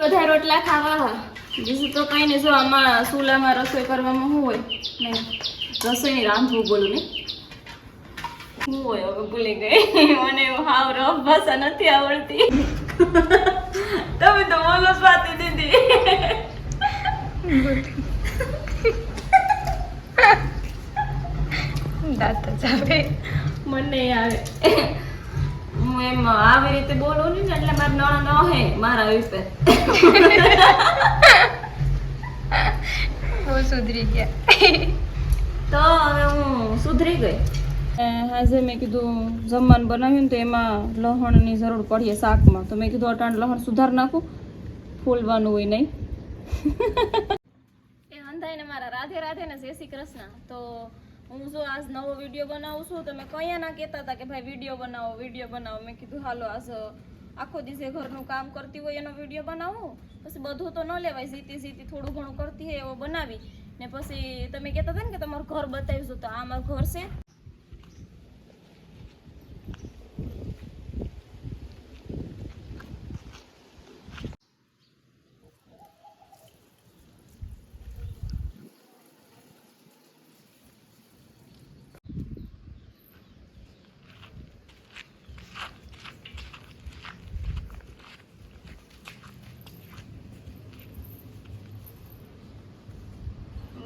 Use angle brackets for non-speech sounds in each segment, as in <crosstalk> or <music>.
બધા રોટલા ખાવા. બીજું તો કઈ નહીં જો આમાં ચૂલામાં રસોઈ કરવામાં શું હોય? નહીં. રસોઈની રાંધવું બોલું નહીં. શું હોય હવે ભૂલી ગઈ. મને હાવ રફ ભાષા નથી આવડતી. તમે તો બોલો સ્વાતી દીદી. દાંત જ આવે. મને આવે હું એમ આવી રીતે બોલું ને એટલે મારે નણ ન હે મારા વિશે <laughs> હું સુધરી ગયા. તો હવે હું સુધરી ગઈ. આજે મેં કીધું જમવાનું બનાવ્યું ને તો એમાં લહણની જરૂર પડીએ શાકમાં. તો મેં કીધું અટાણ લહણ સુધાર નાખું. ફૂલવાનું હોય નહીં. એ અંધાઈને મારા રાધે રાધે ને જય શ્રી કૃષ્ણ. તો હું જો આજ નવો વીડિયો બનાવું છું, તમે કયા ના કહેતા હતા કે ભાઈ વીડિયો બનાવો વીડિયો બનાવો. મેં કીધું, હાલો, આજ આખો દિવસે ઘરનું કામ કરતી હોય એનો વીડિયો બનાવો. પછી બધું તો ન લેવાય જીતી સીતી થોડું ઘણું કરતી હોય એવો બનાવી. ને પછી તમે કહેતા હતા ને કે તમારું ઘર બતાવીશું તો આ મારું ઘર છે.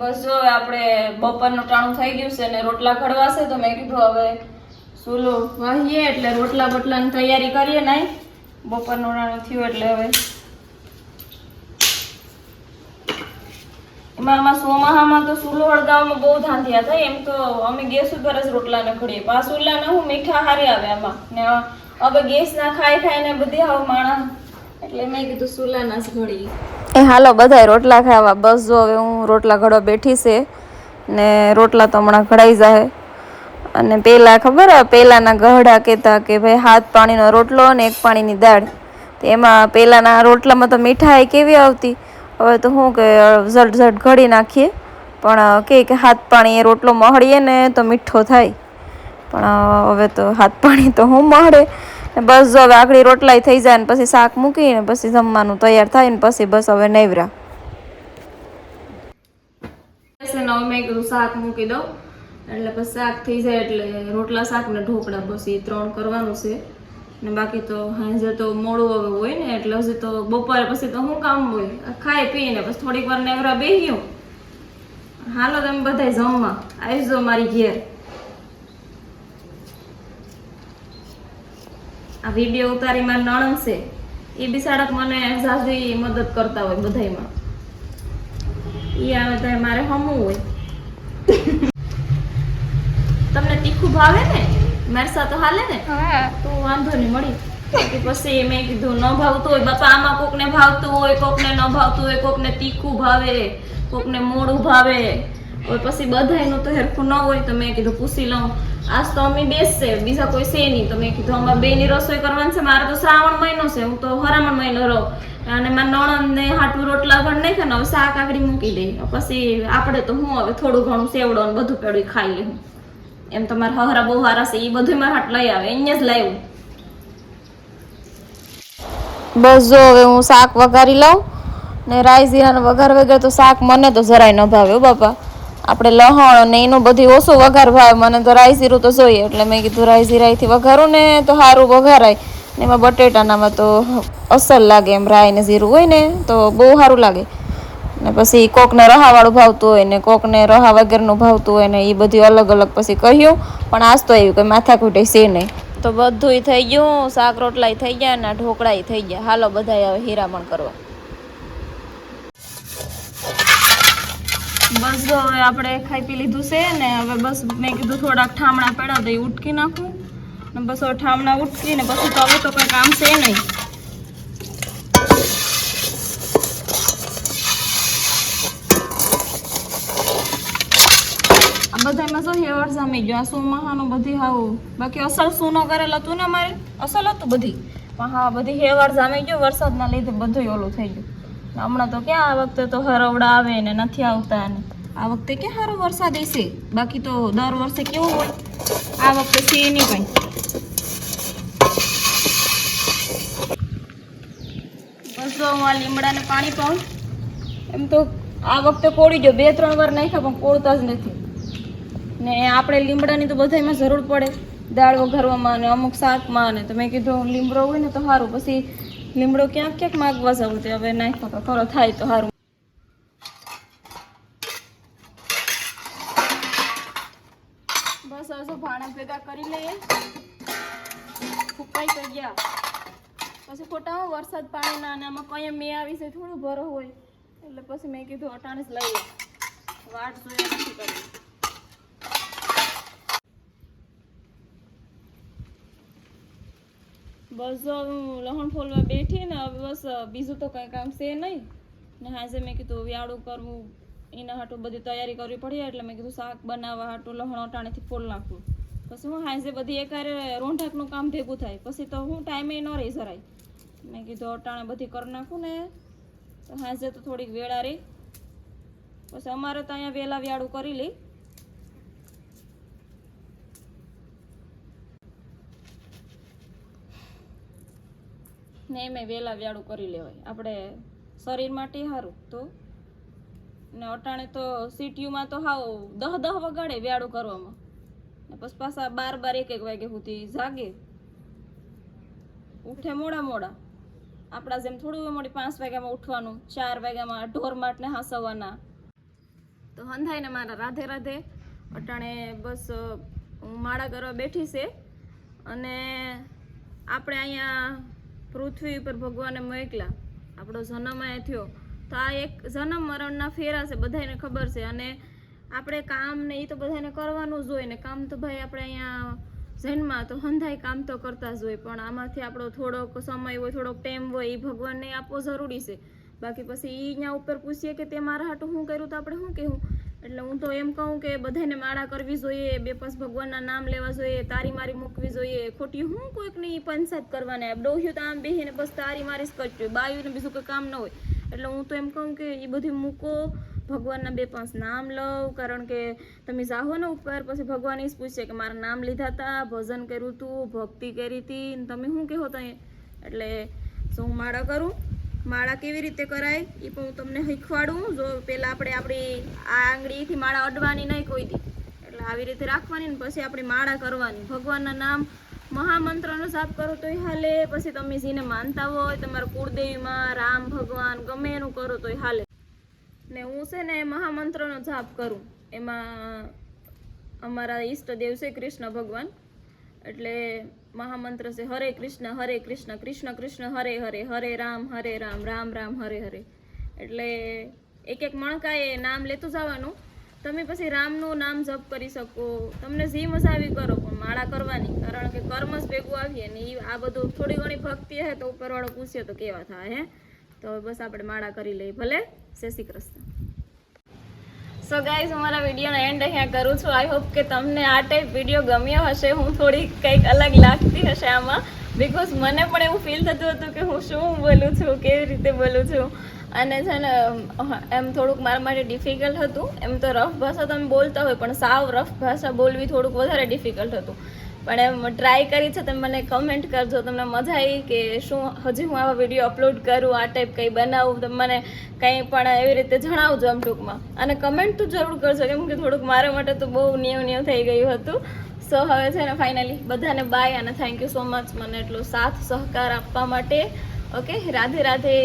બસ જો હવે આપણે બપોરનું ટાણું થઈ ગયું છે ને રોટલા ઘડવાશે તો મેં કીધું હવે સુલો વાહીએ એટલે રોટલા બટલાની તૈયારી કરીએ નહીં બપોરનું ટાણું થયું એટલે હવે. એમાં સોમાહામાં તો સુલો હળગાવવામાં બહુ ધાંધિયા થાય. એમ તો અમે ગેસ ઉપર જ રોટલાને ઘડીએ પા ચૂલાને હું, મીઠા હારી આવે આમાં. ને હવે ગેસ ના ખાઈ ખાઈને બધી આવ માણસ એટલે મેં કીધું સુલાના જ ઘડીએ. એ હાલો, બધાય રોટલા ખાવા. બસ જો હવે હું રોટલા ઘડવા બેઠી છે ને રોટલા તો હમણાં ઘડાઈ જાય અને પેલા ખબર પેલાના ગહડા કહેતા કે ભાઈ હાથ પાણીનો રોટલો અને એક પાણીની દાળ. તો એમાં પેલાના રોટલામાં તો મીઠાઈ કેવી આવતી? હવે તો શું કે ઝટ ઝટ ઘડી નાખીએ. પણ કે હાથ પાણી એ રોટલો મહળીએ ને તો મીઠો થાય. પણ હવે તો હાથ પાણી તો હું ને બસ જો હવે આખડી રોટલાય થઈ જાય ને પછી શાક મૂકીને પછી જમવાનું તૈયાર થાય ને પછી બસ હવે નૈવરા. મેં કીધું શાક મૂકી દઉં. એટલે પછી શાક થઈ જાય એટલે રોટલા, શાક ઢોકળા બસ ત્રણ કરવાનું છે. ને બાકી તો સાંજે તો મોડું હવે હોય ને એટલે હજી તો બપોરે પછી તો શું કામ હોય? ખાઈ પીને પછી થોડીક વાર નેવરા બેસી હાલો તમે બધા જમવા. આવી મારી ઘેર. આ વીડિયો ઉતારી મારી નણંદ છે. એ બિસાડક મને ઝાઝી મદદ કરતા હોય બધાયમાં. એ આવે ત્યારે મારે હમવું હોય. તમને તીખું ભાવે ને? મારસા તો હાલે ને? તો વાંધો નહીં મળી. કે પછી મેં કીધું ન ભાવતું હોય. બાપા આમાં કોકને ભાવતું હોય કોકને ન ભાવતું હોય કોકને તીખું ભાવે કોકને મોડું ભાવે. હવે પછી બધાયનું તો હેરખું ન હોય તો મેં કીધું પૂછી લઉં. આજ તો અમે બેસશે બીજા કોઈ છે નહીં. તો મેં કીધું અમારે બેની રસોઈ કરવાની છે, મારે તો શ્રાવણ મહિનો છે, હું તો હરામણ મહિનો રહું. અને મારા નણંદને હાટું રોટલા ઘર નહીં ને હવે શાક આકડી મૂકી દઈ. પછી આપણે તો હું હવે થોડું ઘણું સેવડો ને બધું પેડું ખાઈ લઉં એમ તો મારા હહરા બહુ હારા છે એ બધું મારા હાટ લઈ આવે. અહીંયા જ લાવ્યું બસ જો હવે હું શાક વઘારી લઉં. ને રાઈ જીરાનો વઘાર વગર તો શાક મને તો જરાય ન ભાવે બાપા. આપણે લહણ ને એનું બધી ઓછો વઘાર ભાવે. મને તો રાઈ જીરું તો જોઈએ, એટલે મેં કીધું રાઈ જીરાથી વઘારું ને તો સારું વઘારાય. ને એમાં બટેટાનામાં તો અસર લાગે એમ, રાઈ ને જીરું હોય ને તો બહુ સારું લાગે. ને પછી કોકને રહાવાળું ભાવતું હોય ને કોકને રહા વગરનું ભાવતું હોય ને એ બધું અલગ અલગ પછી કહ્યું. પણ આજ તો આવ્યું કે માથાકૂટે છે નહીં. તો બધુંય થઈ ગયું, શાક રોટલાય થઈ ગયા ને ઢોકળાય થઈ ગયા. હાલો બધાય હવે હીરામણ કરવા. બસ જો હવે આપણે ખાઈ પી લીધું છે ને હવે બસ મેં કીધું થોડાક ઠામણા પડ્યા એ ઉટકી નાખું. ને બસ હવે ઠામણા ઉટકી ને પછી તો હવે તો કંઈ કામ છે નહીં. બધામાં શું હેવર જામી ગયો? આ સોમાહાનું બધી હાવું. બાકી અસલ સૂનો કરેલ હતું ને અમારે? અસલ હતું બધી. પણ હા, બધી હેવર જામી ગયો, વરસાદના લીધે બધું ઓલું થઈ ગયું. હમણાં તો ક્યાં આ વખતે તો હરવડા આવે ને નથી આવતા ને. આ વખતે ક્યાં સારો વરસાદ હશે? બાકી તો દર વર્ષે કેવું હોય? આ વખતે છે નહીં કંઈ. બસ જો જો હું આ લીમડાને પાણી પાઉં. એમ તો આ વખતે કોળી ગયો બે ત્રણ વાર નાખ્યા પણ કોળતા જ નથી. ને આપણે લીમડાની તો બધામાં જરૂર પડે. દાળ વઘારવામાં અને અમુક શાકમાં ને તો મેં કીધું લીમડો હોય ને તો સારું. પછી લીમડો ક્યાંક ક્યાંક માગવા જવું તે હવે નાખ્યો તો ખરો થાય તો સારું બસ હજુ ભાણા ભેગા કરી લઈએ. ફૂકાઈ તો ગયા. પછી ખોટામાં વરસાદ પાણીના અને આમાં કંઈ મેં આવી છે થોડું ભરો હોય. એટલે પછી મેં કીધું અટાણે જ લઈએ. વાટ જોઈએ નથી કરવી. બસ હું લહણ ફોલવા બેઠી ને હવે બસ બીજું તો કંઈ કામ છે નહીં. ને હાજે મેં કીધું વ્યાળું કરવું, એના હાટું બધી તૈયારી કરવી પડી એટલે મેં કીધું શાક બનાવવા હાટું લહણ અટાણેથી ફોલ નાખવું પછી હું હાજે બધી એકારે રોંઢાકનું કામ ભેગું થાય. પછી તો હું ટાઈમે ન રહી જરાય. મેં કીધું અટાણે બધી કરી નાખું ને. તો હાજે તો થોડીક વેળા રહી. પછી અમારે તો અહીંયા વહેલા વ્યાળું કરી લઈ. ને એમ વહેલા વ્યાળું કરી લેવાય. આપણે શરીર માટે સારું તો? ને અટાણે તો સીટીયુમાં તો હાવ દહ દહ વગાડે વ્યાળું કરવામાં. ને પછી પાછા બાર બાર એક એક વાગે સુધી જાગે. ઉઠે મોડા મોડા. આપણા જેમ થોડું મોડી પાંચ વાગ્યામાં ઉઠવાનું, ચાર વાગ્યામાં ઢોર માટને હાસવવાના તો હંધાઈને મારા રાધે રાધે અટાણે બસ હું માળા કરવા બેઠી છે. અને આપણે અહીંયા પૃથ્વી ઉપર ભગવાને મોકલા. આપણો જન્મ એ થયો. તો આ એક જન્મ મરણના ફેરા છે બધાને ખબર છે. અને આપણે કામ ને એ તો બધાને કરવાનું જ હોય ને. કામ તો ભાઈ આપણે અહીંયા જન્મમાં તો હંધાય કામ તો કરતા જ હોય. પણ આમાંથી આપણો થોડોક સમય હોય, થોડોક ટાઈમ હોય એ ભગવાનને આપવો જરૂરી છે. બાકી પછી એ અહીંયા ઉપર પૂછીએ કે તે મારા હાટું શું કર્યું તો આપણે શું કહેવું? એટલે હું તો એમ કહું કે બધાને માળા કરવી જોઈએ, બે પાંચ ભગવાનના નામ લેવા જોઈએ, તારી મારી મૂકવી જોઈએ. ખોટી હું કોઈકની પંચાયત કરવાને ડોહ્યું તો આમ બેહીને બસ તારી મારી જ કરજો, બાયુને બીજું કોઈ કામ ન હોય. એટલે હું તો એમ કહું કે એ બધું મૂકો, ભગવાનના બે પાંચ નામ લઉં, કારણ કે તમે જાહો ને ઉપર, પછી ભગવાન એ જ પૂછે કે મારા નામ લીધા હતા ભજન કર્યું હતું ભક્તિ કરી હતી તમે શું કહો ત્યાં એટલે હું માળા કરું માળા કેવી રીતે કરાય એ પણ હું તમને શીખવાડું. જો પહેલાં આપણે આપણી આ આંગળીથી માળા અડવાની નહીં કોઈ દી. એટલે આવી રીતે રાખવાની ને પછી આપણી માળા કરવાની. ભગવાનના નામ મહામંત્રનો જાપ કરો તોય હાલે. પછી તમે જેને માનતા હોય, તમારા કુળદેવીમાં રામ ભગવાન ગમે એનું કરો તોય હાલે. ને હું છે ને મહામંત્રનો જાપ કરું. એમાં અમારા ઈષ્ટદેવ છે કૃષ્ણ ભગવાન. એટલે મહામંત્ર છે, હરે કૃષ્ણ હરે કૃષ્ણ કૃષ્ણ કૃષ્ણ, હરે હરે હરે રામ હરે રામ રામ રામ, હરે હરે. એટલે એક એક મણકાએ નામ લેતું જવાનું. તમે પછી રામનું નામ જપ કરી શકો. તમને જે મજા આવી કરો, પણ માળા કરવાની. કારણ કે કર્મ જ ભેગું આવીએ ને એ આ બધું થોડી ઘણી ભક્તિ હે તો ઉપરવાળો પૂછ્યો તો કેવા થાય, હે? તો બસ આપણે માળા કરી લઈએ, ભલે? જય શ્રી કૃષ્ણ. સો ગાઈઝ હું મારા વિડીયોનો એન્ડ અહીંયા કરું છું. આઈ હોપ કે તમને આ ટાઈપ વીડિયો ગમ્યો હશે. હું થોડી કંઈક અલગ લાગતી હશે આમાં. બિકોઝ મને પણ એવું ફીલ થતું હતું કે હું શું બોલું છું, કેવી રીતે બોલું છું. અને છે ને એમ થોડુંક મારા માટે ડિફિકલ્ટ હતું. એમ તો રફ ભાષા તમે બોલતા હોય, પણ સાવ રફ ભાષા બોલવી થોડુંક વધારે ડિફિકલ્ટ હતું. પણ એમ ટ્રાય કરી છે, તમે મને કમેન્ટ કરજો, તમને મજા આવી કે શું હજી હું આવા વીડિયો અપલોડ કરું, આ ટાઈપ કંઈ બનાવું તમે મને કંઈ પણ એવી રીતે જણાવજો આમ ટૂંકમાં. અને કમેન્ટ તો જરૂર કરજો, કેમ કે થોડુંક મારા માટે તો બહુ ન્યૂ ન્યૂ થઈ ગયું હતું. સો હવે છે ને ફાઇનલી બધાને બાય અને થેન્ક યુ સો મચ મને એટલો સાથ સહકાર આપવા માટે. ઓકે રાધે રાધે.